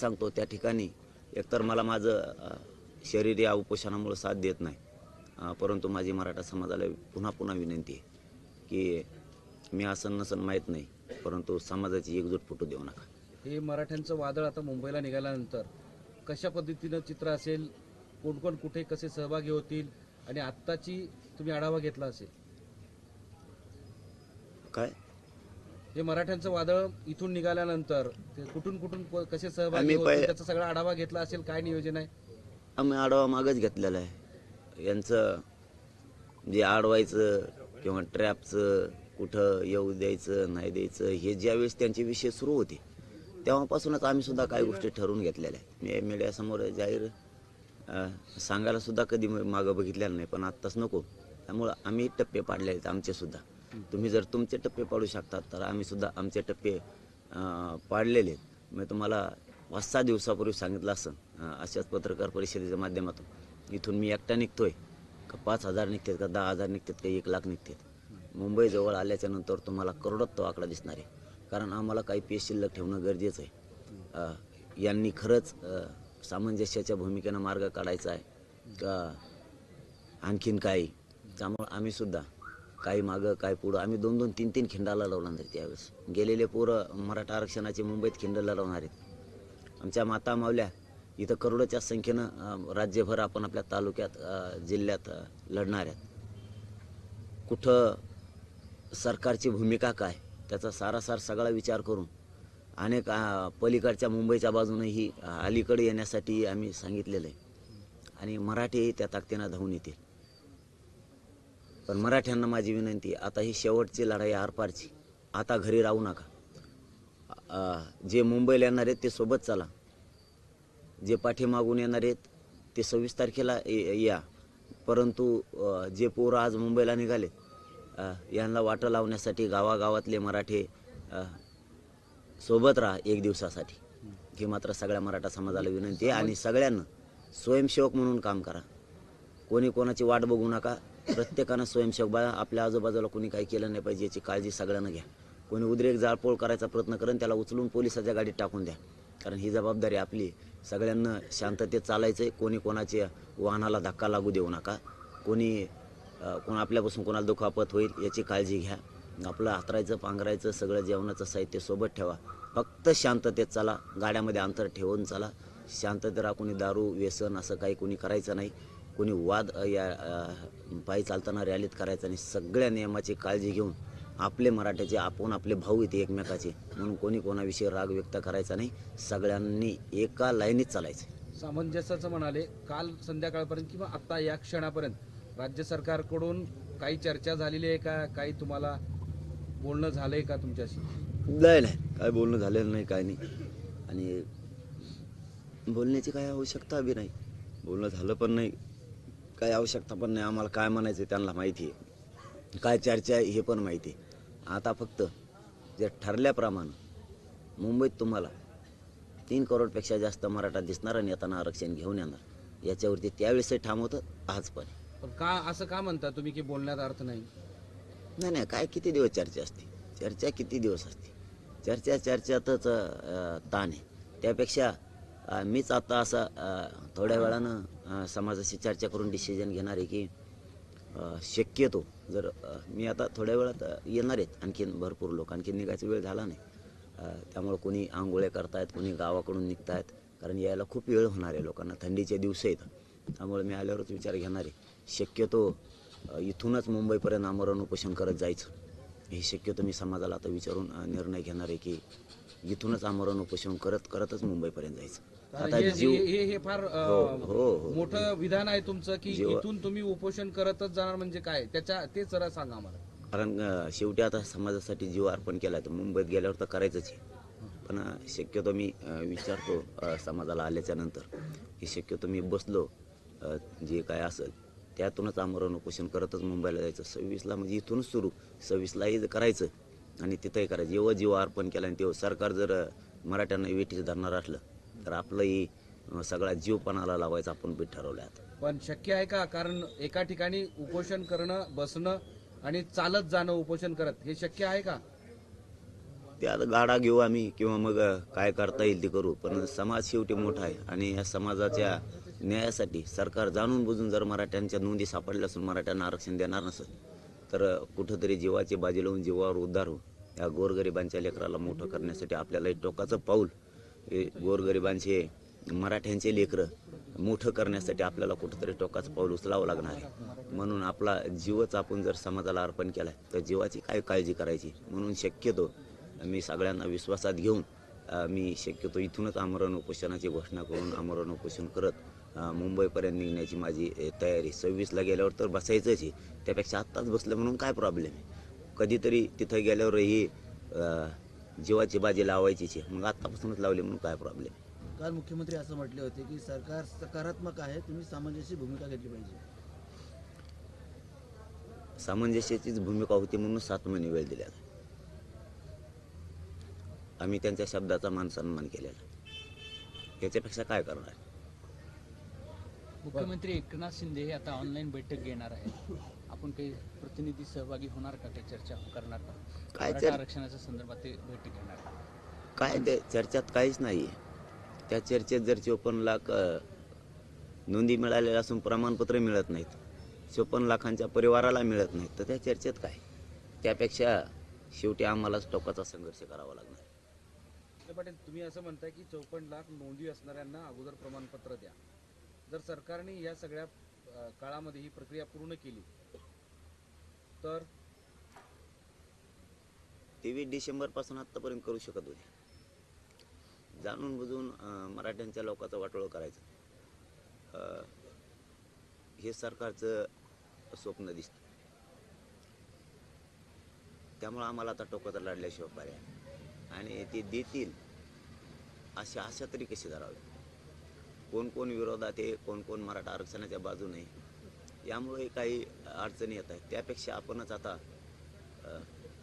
सांगतो त्या ठिकाणी. एकतर मला माझं शरीर या उपोषणामुळे साथ देत नाही. परंतु माझी मराठा समाजाला पुन्हा पुन्हा विनंती आहे की मी असं नसन माहीत नाही परंतु समाजाची एकजूट फुटू देऊ नका. हे मराठ्यांचं वादळ आता मुंबईला निघाल्यानंतर कशा पद्धतीनं चित्र असेल कोण कोण कुठे कसे सहभागी होतील आणि आत्ताची तुम्ही आढावा घेतला असेल? काय? हे मराठ्यांचं वादळ इथून निघाल्यानंतर ते कुठून कुठून कसे सहभागी त्याचा सगळा आढावा घेतला असेल काय नियोजन आहे? आम्ही आडवा मागच घेतलेला आहे. यांचं जे आडवायचं किंवा ट्रॅपचं कुठं येऊ द्यायचं नाही द्यायचं हे ज्यावेळेस त्यांचे विषय सुरू होते तेव्हापासूनच आम्ही सुद्धा काही गोष्टी ठरवून घेतलेल्या आहे मी मीडियासमोर जाहीर सांगायला सुद्धा कधी मागं बघितलेलं नाही पण आत्ताच नको. त्यामुळं आम्ही टप्पे पाडले आहेत आमचे सुद्धा. तुम्ही जर तुमचे टप्पे पाडू शकतात तर आम्ही सुद्धा आमचे टप्पे पाडलेले आहेत. मी तुम्हाला पाच सहा दिवसापूर्वी सांगितलं असं अशाच पत्रकार परिषदेच्या माध्यमातून. इथून मी एकटा निघतोय. का पाच हजार निघतात का दहा हजार निघतात का एक लाख निघतात. मुंबई जवळ तुम्हाला करोडात तो आकडा दिसणार आहे. कारण आम्हाला काही पेश शिल्लक ठेवणं गरजेचं आहे. यांनी खरंच सामंजस्याच्या भूमिकेनं मार्ग काढायचा आहे. का आणखीन काही? त्यामुळं आम्हीसुद्धा काही मागं काय पुढं. आम्ही दोन दोन तीन तीन खिंडाला लावणार आहेत त्यावेळेस. गेलेले पोरं मराठा आरक्षणाचे मुंबईत खिंडाला लावणार आहेत. आमच्या माता मावल्या इथं करोडोच्या संख्येनं राज्यभर आपण आपल्या तालुक्यात जिल्ह्यात लढणार आहेत. कुठं सरकारची भूमिका काय त्याचा सारासार सगळा विचार करून अनेक पलीकडच्या मुंबईच्या बाजूनही अलीकडे येण्यासाठी आम्ही सांगितलेलं आहे. आणि मराठी त्या ताकदीनं धावून येतील. पण मराठ्यांना माझी विनंती आता ही शेवटची लढाई आरपारची. आता घरी राहू नका. जे मुंबईला येणार आहेत ते सोबत चला. जे पाठीमागून येणार आहेत ते सव्वीस तारखेला ये- या. परंतु जे पोरं आज मुंबईला निघाले यांना वाटं लावण्यासाठी गावागावातले मराठे सोबत राहा एक दिवसासाठी. ही मात्र सगळ्या मराठा समाजाला विनंती आहे आणि सगळ्यांना स्वयंसेवक म्हणून काम करा. कोणी कोणाची वाट बघू नका. प्रत्येकानं स्वयंसेवक बा आपल्या आजूबाजूला कोणी काही केलं नाही पाहिजे याची काळजी सगळ्यांना घ्या. कोणी उद्रेक जाळपोळ करायचा प्रयत्न करेन त्याला उचलून पोलिसाच्या गाडीत टाकून द्या. कारण ही जबाबदारी आपली सगळ्यांना शांततेत चालायचं आहे कोणी कोणाच्या वाहनाला धक्का लागू देऊ नका. कोणी कोण आपल्यापासून कोणाला दुखापत होईल याची काळजी घ्या. आपलं हातरायचं पांघरायचं सगळं जेवणाचं साहित्य सोबत ठेवा. फक्त शांततेत चला. गाड्यामध्ये अंतर ठेवून चला. शांततेत राहा. कोणी दारू व्यसन असं काही कोणी करायचं नाही. कोणी वाद या पायी चालताना रॅलीत करायचा नाही सगळ्या नियमाची काळजी घेऊन आपले मराठ्याचे आपण आपले भाऊ येते एकमेकाचे. म्हणून कोणी कोणाविषयी राग व्यक्त करायचा नाही. सगळ्यांनी एका लाईनीत चालायचं. सामंजस्याचं म्हणाले काल संध्याकाळपर्यंत किंवा आता या क्षणापर्यंत राज्य सरकारकडून काही चर्चा झालेली आहे का? काही तुम्हाला बोलणं झालंय का तुमच्याशी? नाही नाही. काय बोलणं झालेलं नाही काय नाही. आणि बोलण्याची काय आवश्यकता बी नाही. बोलणं झालं पण नाही. काय आवश्यकता पण नाही. आम्हाला काय म्हणायचं आहे त्यांना माहिती आहे काय चर्चा आहे हे पण माहिती आहे आता फक्त जे ठरल्याप्रमाणे मुंबईत तुम्हाला तीन करोडपेक्षा जास्त मराठा दिसणार आणि येताना आरक्षण घेऊन येणार. याच्यावरती त्यावेळेसही ठाम होतं आज पण. का असं का म्हणता तुम्ही की बोलण्यात अर्थ नाही? नाही नाही काय किती दिवस चर्चा असते? चर्चा किती दिवस असते? चर्चा चर्चातच ताण आहे. त्यापेक्षा मीच आता असं थोड्या वेळानं समाजाशी चर्चा करून डिसिजन घेणार आहे की शक्यतो जर मी आता थोड्या वेळात येणार आहेत आणखीन भरपूर लोक आणखीन निघायचा वेळ झाला नाही. त्यामुळं त्यामुळे कोणी आंघोळ्या करतायत कोणी गावाकडून निघतायत कारण यायला खूप वेळ होणार आहे लोकांना थंडीचे दिवस आहेत. त्यामुळे मी आल्यावरच विचार घेणार आहे. शक्यतो इथूनच मुंबईपर्यंत आमरण उपोषण करत जायचं. हे शक्यतो मी समाजाला आता विचारून निर्णय घेणार आहे की इथूनच आमरण उपोषण करत करतच मुंबईपर्यंत जायचं. आता हे जीव हे- हे- फार अ, हो, हो, हो. मोठं विधान आहे तुमचं की जीव- इथून तुम्ही उपोषण करतच जाणार म्हणजे काय? त्याच्या ते जरा सांगा मला कारण अ, शेवटी आता समाजासाठी जीव अर्पण केला तर मुंबईत गेल्यावर तर करायचंच आहे. पण अ, शक्यतो मी अ, विचारतो अ, समाजाला आल्याच्यानंतर की शक्यतो मी बसलो अ, जे काय असेल त्यातूनच आमरण उपोषण करतच मुंबईला जायचं. सव्वीसला म्हणजे इथूनच सुरू. सव्वीसलाही करायचं आणि तिथंही करायचं. जेव्हा जीव अर्पण केला आणि तेव्हा सरकार जर अ, मराठ्यांना वेटीचं धरणार असलं तर आपलंही सगळा जीव पणाला लावायचं आपण बी ठरवलं आहे आता पण शक्य आहे का? कारण एका ठिकाणी उपोषण करणं बसणं आणि चालत जाणं उपोषण करत हे शक्य आहे का? ते आता गाडा घेऊ आम्ही किंवा मग काय करता येईल ते करू. पण समाज शेवटी मोठा आहे आणि या समाजाच्या न्यायासाठी सरकार जाणून बुजून जर मराठ्यांच्या नोंदी सापडल्या असून मराठ्यांना आरक्षण देणार नसेल तर कुठंतरी जीवाची बाजी लावून जीवावर उद्धार हो. या गोरगरिबांच्या लेकराला मोठं करण्यासाठी आपल्याला एक टोकाचं पाऊल गोरगरिबांचे मराठ्यांचे लेकरं मोठं करण्यासाठी आपल्याला कुठंतरी टोकाचं पाऊल उचलावं लागणार आहे. म्हणून आपला जीवच आपण जर समाजाला अर्पण केला तर जीवाची काय काळजी करायची? म्हणून शक्यतो मी सगळ्यांना विश्वासात घेऊन मी शक्यतो इथूनच आमरण उपोषणाची घोषणा करून आमरण उपोषण करत मुंबईपर्यंत निघण्याची माझी तयारी. सव्वीसला गेल्यावर तर बसायचंच आहे. त्यापेक्षा आत्ताच बसलं म्हणून काय प्रॉब्लेम आहे? कधीतरी तिथं गेल्यावरही जीवाची बाजी लावायचीच आहे मग आत्तापासूनच लावली म्हणून काय प्रॉब्लेम काल मुख्यमंत्री असं म्हटले होते की सरकार सकारात्मक आहे तुम्ही सामंजस्य भूमिका घेतली पाहिजे. सामंजस्याचीच भूमिका होती म्हणून सात महिने वेळ दिलेला आम्ही त्यांच्या शब्दाचा मान सन्मान केलेला. याच्यापेक्षा काय करणार? मुख्यमंत्री एकनाथ शिंदे हे आता ऑनलाईन बैठक घेणार आहेत. आपण काही प्रतिनिधी सहभागी होणार का? काही चर्चा करणार का? काय मराठा आरक्षणाच्या संदर्भात ते बैठक घेणार का? काय ते चर्चेत काहीच नाही त्या चर्चेत जर चोपन्न लाख अ, नोंदी मिळालेल्या असून प्रमाणपत्र मिळत नाहीत. चोपन्न लाखांच्या परिवाराला मिळत नाहीत. तर त्या चर्चेत काय? त्यापेक्षा शेवटी आम्हालाच टोकाचा संघर्ष करावा लागणार. तर पाटील तुम्ही असं म्हणताय की चौपन्न लाख नोंदी असणाऱ्यांना अगोदर प्रमाणपत्र द्या. जर सरकारने या सगळ्या अ, काळामध्ये ही प्रक्रिया पूर्ण केली तर? तेवीस डिसेंबरपासून आत्तापर्यंत करू शकत होते. जाणून बुजून मराठ्यांच्या लोकांचा वाटोळं करायचं. हे सरकारचं स्वप्न दिसतं. त्यामुळं आम्हाला आता टोकाचा लढल्याशिवाय पर्याय आणि ते देतील अशी आशा तरी कशी धरावी? कोण कोण विरोधात आहे कोण कोण मराठा आरक्षणाच्या बाजूने यामुळे काही अडचणी येत आहेत. त्यापेक्षा आपणच आता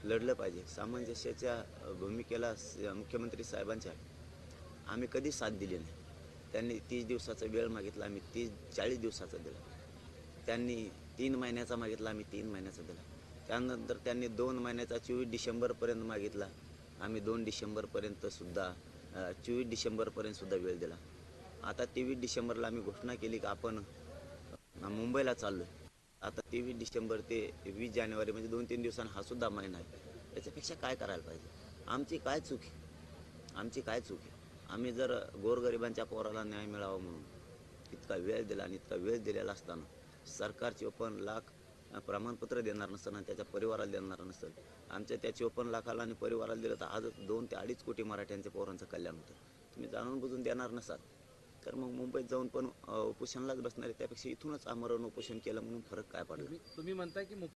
लढलं पाहिजे. सामंजस्याच्या भूमिकेला स- मुख्यमंत्री साहेबांच्या आम्ही कधीच साथ दिली नाही. त्यांनी तीस दिवसाचा वेळ मागितला आम्ही तीस चाळीस दिवसाचा दिला. त्यांनी तीन महिन्याचा मागितला आम्ही तीन महिन्याचा दिला. त्यानंतर त्यांनी दोन महिन्याचा चोवीस डिसेंबरपर्यंत मागितला. आम्ही दोन डिसेंबरपर्यंतसुद्धा चोवीस डिसेंबरपर्यंतसुद्धा वेळ दिला. आता तेवीस डिसेंबरला आम्ही घोषणा केली की आपण मुंबईला मुंबईला आहे आता तेवीस डिसेंबर ते वीस जानेवारी म्हणजे दोन तीन दिवसांनी हा सुद्धा महिना आहे. त्याच्यापेक्षा काय करायला पाहिजे? आमची काय चूक आहे? आमची काय चूक आहे? आम्ही जर गोरगरिबांच्या पोराला न्याय मिळावा म्हणून इतका वेळ दिला आणि इतका वेळ दिलेला असताना सरकार चोपन्न लाख प्रमाणपत्र देणार नसताना आणि त्याच्या परिवाराला देणार नसतं आमच्या त्या चोपन्न लाखाला आणि परिवाराला दिलं तर आजच दोन ते अडीच कोटी मराठ्यांच्या पोरांचं कल्याण होतं. तुम्ही जाणून बुजून देणार नसाल. तर मग मुंबईत जाऊन पण अ, उपोषणालाच बसणार आहे. त्यापेक्षा इथूनच आमरण उपोषण केलं म्हणून फरक काय पडला? तुम्ही म्हणता म्हणताय की